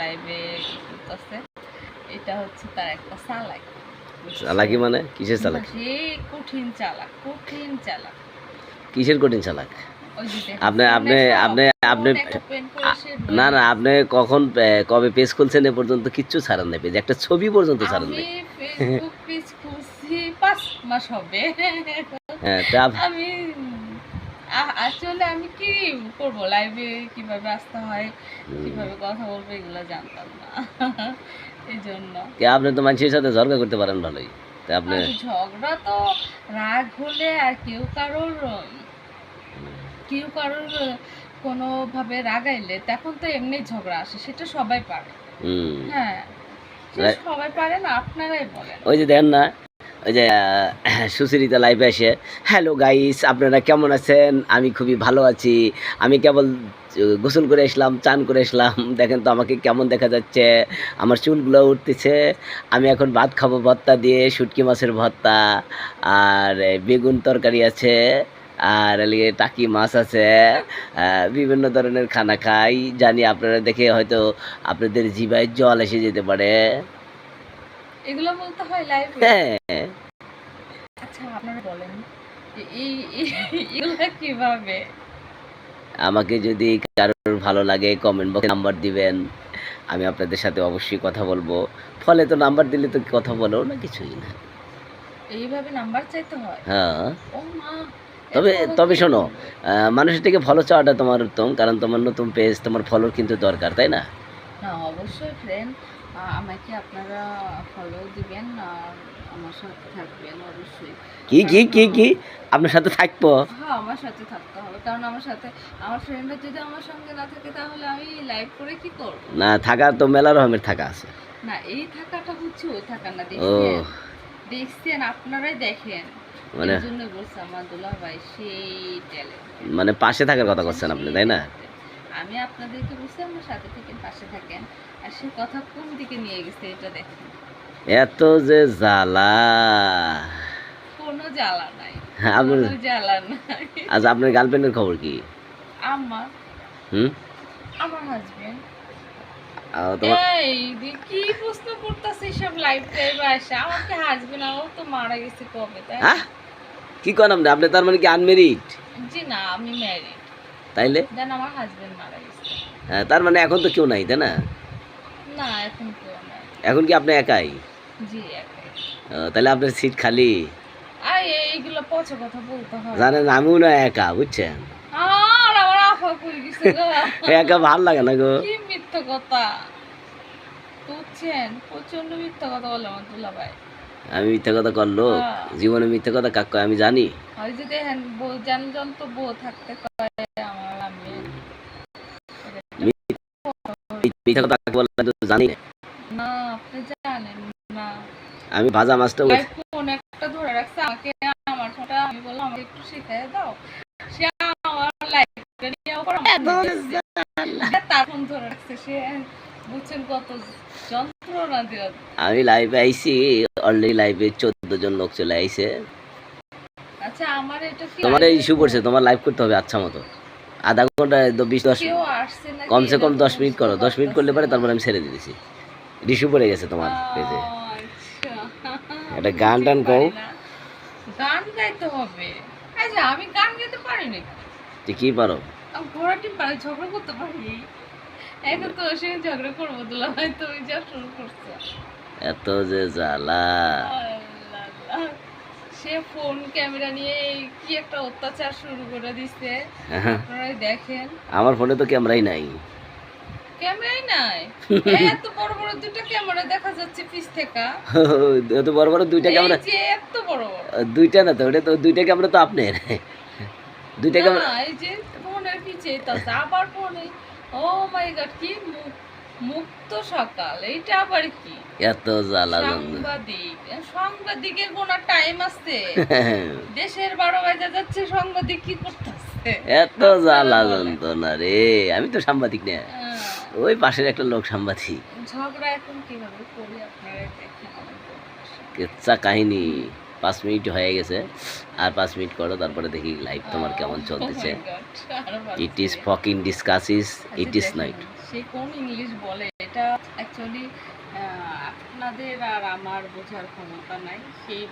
লাইভে করতেছে এটা হচ্ছে তার একটা চালাক। চালাকি মানে? কিসের চালাক? সে কঠিন চালাক কঠিন চালাক। কিসের কঠিন চালাক? আপনি আপনি আপনি আপনি না না আপনি কখন কবে পেজ খুলছেন এ পর্যন্ত কিচ্ছু ছাড়ান নাই পেজ একটা ছবি পর্যন্ত ছাড়ান ফেসবুক পেজ খুলছি পাঁচ মাস হবে। হ্যাঁ আমি আসলে আমি কি করব? লাইভে কীভাবে আসতে হয় কীভাবে কথা বলব এগুলো জানতাম না। এই জন্য কে আপনি তো মানুষের সাথে ঝগড়া করতে পারেন ভালোই। আপনি ঝগড়া তো রাগ হলে আর কেউ কারোর কেউ কারোর কোনোভাবে রাগাইলে তখন তো এমনি ঝগড়া আসে সেটা সবাই পারে। হ্যাঁ সবাই পারে না আপনারাই বলেন। ওই যে দেখেন না ওই যে সুচরিতা লাইভে আসে হ্যালো গাইস আপনারা কেমন আছেন? আমি খুবই ভালো আছি। আমি কেবল গোসল করে আসলাম চান করে আসলাম দেখেন তো আমাকে কেমন দেখা যাচ্ছে। আমার চুলগুলো উঠতেছে। আমি এখন ভাত খাব, ভর্তা দিয়ে, শুটকি মাছের ভর্তা। আর বেগুন তরকারি আছে। আর এদিকে টাকি মাছ আছে। বিভিন্ন ধরনের খানা খাই। জানি আপনারা দেখে হয়তো আপনাদের জিভায় জল এসে যেতে পারে। এগুলো বলতে হয় লাইভে হ্যাঁ। আচ্ছা আপনারা বলেন যে এই এগুলো কীভাবে? আমাকে যদি কারোর ভালো লাগে কমেন্ট বক্সে নাম্বার দিবেন। আমি আপনাদের সাথে অবশ্যই কথা বলব। ফলে তো নাম্বার দিলে তো কথা বলো না কিছুই না। এইভাবে নাম্বার চাইতে হয়? হ্যাঁ। ও মা তবে তবে শোনো মানুষের থেকে ফলো চাওয়াটা তোমার উত্তম কারণ তোমার নতুন পেজ তোমার ফলোর কিন্তু দরকার তাই না? না অবশ্যই ফ্রেন্ড আমাকে আপনারা ফলো দিবেন আমার সাথে থাকবেন অবশ্যই। কি কি কি কি? আপনার সাথে থাকব? হ্যাঁ আমার সাথে থাকতে হবে। কারণ আমার সাথে আমার ফ্রেন্ডরা যদি আমার সঙ্গে না থাকে তাহলে আমি লাইভ করে কি করব? না থাকা তো মেলা রকমের থাকা আছে। না এই থাকাটা হচ্ছে ওই থাকা না দেখছেন? দেখছেন আপনারাই দেখেন। মানে এই জন্য বলছে আমার দুলা ভাই সেই মানে পাশে থাকার কথা করছেন আপনি তাই না? আমি আপনাদেরকে বলছি আমার সাথে থেকে পাশে থাকেন। আর সে কথা কোন দিকে নিয়ে গেছে এটা দেখেন। এত যে জ্বালা। কোনো জ্বালা নাই। আপনার জ্বালা নাই। আজ আপনার গার্লফ্রেন্ডের খবর কি? আমার হুম? আমার হাজবেন্ড কি প্রশ্ন সব লাইভ টাইভে আসে। আমাকে হাজবেন্ড আমার তো মারা গেছে কবে তাই কি করেন আপনি? আপনি তার মানে কি আনমেরিড জি না আমি ম্যারিড তাইলে? হ্যাঁ, তার মানে এখন তো কেউ নাই তাই না? এখন কি আপনি একাই? তাহলে আপনার সিট খালি? জানেন আমিও না একা বুঝছেন? একা ভালো লাগে না গো। মিথ্যা কথা? বুঝছেন? প্রচণ্ড মিথ্যা কথা বলে আমার দুলা ভাই। আমি মিথ্যা কথা করল হ্যাঁ। জীবনে মিথ্যা কথা কাক আমি জানি। হয় যদি হ্যান বউ তো বউ থাকতে কয় আমার আমি মিথ্যা কথা তো জানি না। না আপনি জানেন না। আমি ভাজা মাছটা ফোন একটা ধরে রাখছে আমাকে আমার ফোনটা আমি বললাম আমাকে একটু শিখিয়ে দাও। সে আমার লাইফটা নিয়ে ওপর তার ফোন ধরে রাখছে সে বুঝছেন কত যন্ত্রণা দিয়ে। আমি লাইভে আইছি অলরেডি লাইভে চোদ্দ জন লোক চলে আইছে। আচ্ছা আমার এটা তোমার ইস্যু পড়ছে তোমার লাইভ করতে হবে আচ্ছা মতো। আধা ঘণ্টা বিশ দশ কমসে কম দশ মিনিট করো। দশ মিনিট করলে পরে তারপর আমি ছেড়ে দিয়েছি রিসু পড়ে গেছে তোমার পেজে। আচ্ছা। একটা গান টান কও। গান গাইতে হবে। আচ্ছা আমি গান গাইতে পারি না। তুই কি পারো? আমি ঘোড়াটি পারি ঝগড়া করতে পারি। এখন তো ঝগড়া করব দুলা ভাই তুমি যা শুরু করছ। এত যে জ্বালা। সে ফোন ক্যামেরা নিয়ে কি একটা অত্যাচার শুরু করে দিছে। আপনারাই দেখেন। আমার ফোনে তো ক্যামেরাই নাই। ক্যামেরাই নাই? এত বড় বড় দুটো ক্যামেরা দেখা যাচ্ছে পিছ থেকে। তো বড় বড় দুইটা এই ক্যামেরা যে এত বড় বড়। দুইটা না তো ওটা তো দুইটা ক্যামেরা তো আপনার। দুইটা ক্যামেরা এই যে ফোনের পিছে তো আবার ফোনে ও মাই গড কি মুখ মুক্ত সকাল এইটা আবার কি? এত জ্বালা সাংবাদিক সাংবাদিকের কোনো টাইম আছে? দেশের বারো বাজে যাচ্ছে সাংবাদিক কি করতেছে? এত জ্বালা যন্ত্রণা রে আমি তো সাংবাদিক না। ওই পাশের একটা লোক সাংবাদিক। ঝগড়া এখন কীভাবে করি আপনারা দেখেন কেচ্ছা কাহিনী। পাঁচ মিনিট হয়ে গেছে আর পাঁচ মিনিট করো তারপরে দেখি লাইভ তোমার কেমন Oh চলতেছে it is. Fucking discuss is it is night সে কোন ইংলিশ বলে এটা অ্যাকচুয়ালি আপনাদের আর আমার বোঝার ক্ষমতা নাই সেই।